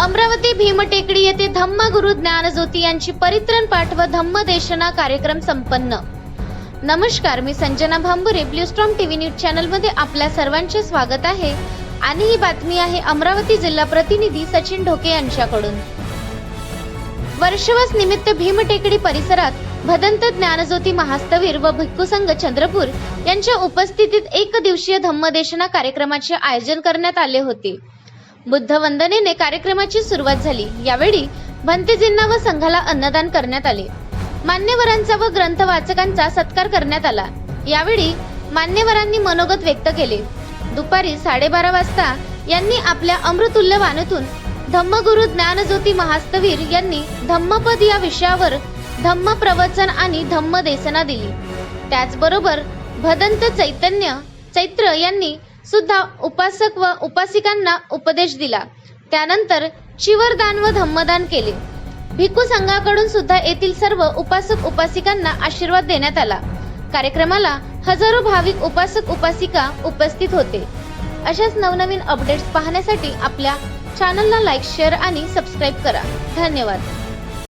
अमरावती भीमटेकडी येथे धम्मगुरु ज्ञानज्योती यांची परित्रण पाठ व धम्मदेशना कार्यक्रम संपन्न. नमस्कार मी Sanjana Bhambure Bluestorm TV news चॅनलमध्ये आपल्या सर्वांचे स्वागत आहे. आणि ही बातमी आहे अमरावती जिल्हा प्रतिनिधी सचिन ढोके यांच्याकडून. वर्षवास निमित्त भीमटेकडी परिसरात भदंत ज्ञानज्योती महास्तवीर व भिक्खू संघ चंद्रपूर यांच्या उपस्थितीत एक दिवसीय धम्मदेशना कार्यक्रमाचे आयोजन करण्यात आले होते. बुद्ध वंदनेने कार्यक्रमाची सुरुवात झाली. यावेळी भंतेजींना व संघाला अन्नदान करण्यात आले. मान्यवरांचा व ग्रंथ वाचकांचा सत्कार करण्यात आला. यावेळी मान्यवरांनी मनोगत व्यक्त केले. दुपारी साडेबारा वाजता यांनी आपल्या अमृतुल्य वाणीतून धम्मगुरु ज्ञानज्योती महास्तवीर यांनी धम्मपद या विषयावर धम्म प्रवचन आणि धम्म देसना दिली. त्याचबरोबर भदंत चैतन्य चैत्र यांनी सुद्धा उपासक व उपासिकांना उपदेश दिला. त्यानंतर चिवरदान व धम्मदान केले. भिक्खू संघाकडून सुद्धा येथील सर्व उपासक उपासिकांना आशीर्वाद देण्यात आला. कार्यक्रमाला हजारो भाविक उपासक उपासिका उपस्थित होते. अशाच नवनवीन अपडेट्स पाहण्यासाठी आपल्या चॅनलला लाईक शेअर आणि सबस्क्राईब करा. धन्यवाद.